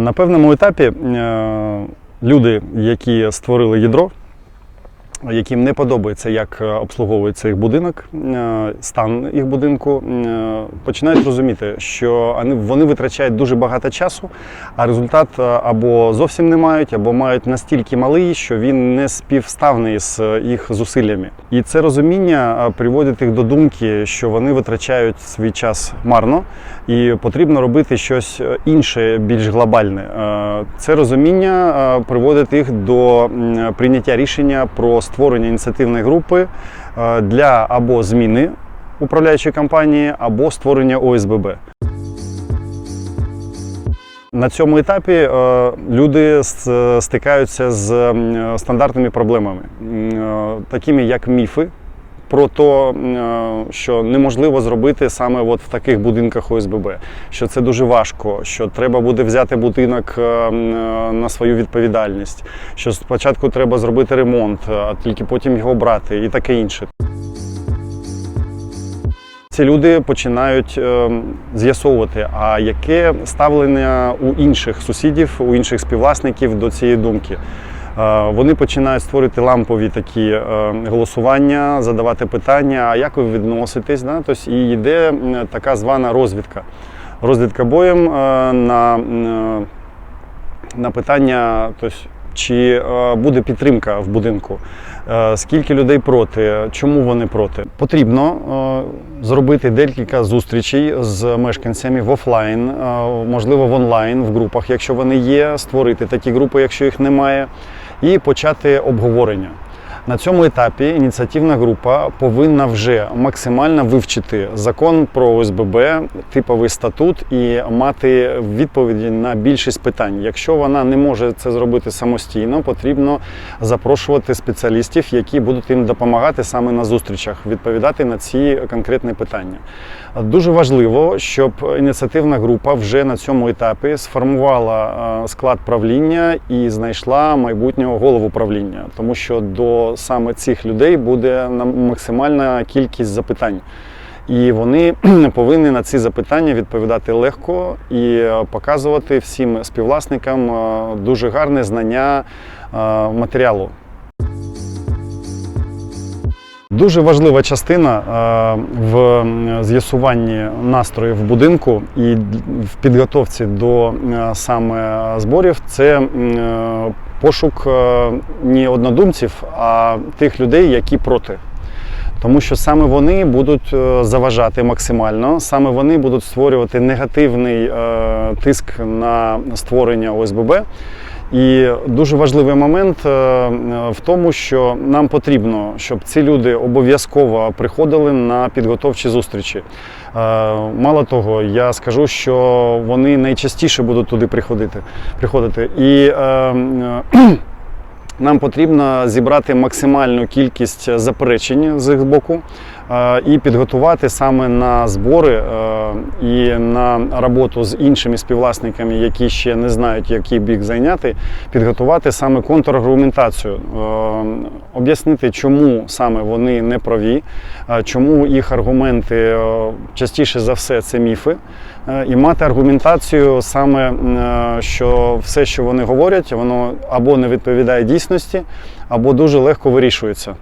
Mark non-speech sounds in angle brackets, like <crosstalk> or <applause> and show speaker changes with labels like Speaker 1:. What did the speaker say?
Speaker 1: На певному етапі е, люди, які створили ядро, яким не подобається, як е, обслуговується їх будинок, е, стан їх будинку, е, починають розуміти, що вони- витрачають дуже багато часу, а результат або зовсім не мають, або мають настільки малий, що він не співставний з їх зусиллями. І це розуміння приводить їх до думки, що вони витрачають свій час марно, і потрібно робити щось інше, більш глобальне. Це розуміння приводить їх до прийняття рішення про створення ініціативної групи е, для або зміни управляючої компанії, або створення ОСББ. На цьому етапі е, люди стикаються з стандартними проблемами, е, такими як міфи про те, що неможливо зробити саме от в таких будинках ОСББ, що це дуже важко, що треба буде взяти будинок е, е, на свою відповідальність, що спочатку треба зробити ремонт, а тільки потім його брати і таке інше. Ці люди починають е, з'ясовувати, а яке ставлення у інших сусідів, у інших співвласників до цієї думки. Е, Вони починають створити лампові такі е, голосування, задавати питання, а як ви відноситесь? Да? Тобто, і йде така звана розвідка. Розвідка боєм е, на, на питання, тобто, чи буде підтримка в будинку, скільки людей проти, чому вони проти. Потрібно зробити декілька зустрічей з мешканцями в офлайн, можливо, в онлайн, в групах, якщо вони є, створити такі групи, якщо їх немає, і почати обговорення. На цьому етапі ініціативна група повинна вже максимально вивчити закон про ОСББ, типовий статут і мати відповіді на більшість питань. Якщо вона не може це зробити самостійно, потрібно запрошувати спеціалістів, які будуть їм допомагати саме на зустрічах, відповідати на ці конкретні питання. Дуже важливо, щоб ініціативна група вже на цьому етапі сформувала е, склад правління і знайшла майбутнього голову правління, тому що до саме цих людей буде максимальна кількість запитань. І вони <clears throat> повинні на ці запитання відповідати легко і е, показувати всім співвласникам е, дуже гарне знання е, матеріалу. Дуже важлива частина в з'ясуванні настроїв в будинку і в підготовці до саме зборів це пошук е, не однодумців, а тих людей, які проти. Тому що саме вони будуть е, заважати максимально, саме вони будуть створювати негативний е, тиск на створення ОСББ. І дуже важливий момент е, в тому, що нам потрібно, щоб ці люди обов'язково приходили на підготовчі зустрічі. Е, Мало того, я скажу, що вони найчастіше будуть туди приходити. приходити. І е, <clears throat> нам потрібно зібрати максимальну кількість заперечень з їх боку і підготувати саме на збори е, і на роботу з іншими співвласниками, які ще не знають, який бік зайняти, підготувати саме контраргументацію, е, об'яснити, чому саме вони не праві, е, чому їх аргументи частіше за все це міфи, і мати аргументацію саме, що все, що вони говорять, воно або не відповідає дійсності, або дуже легко вирішується.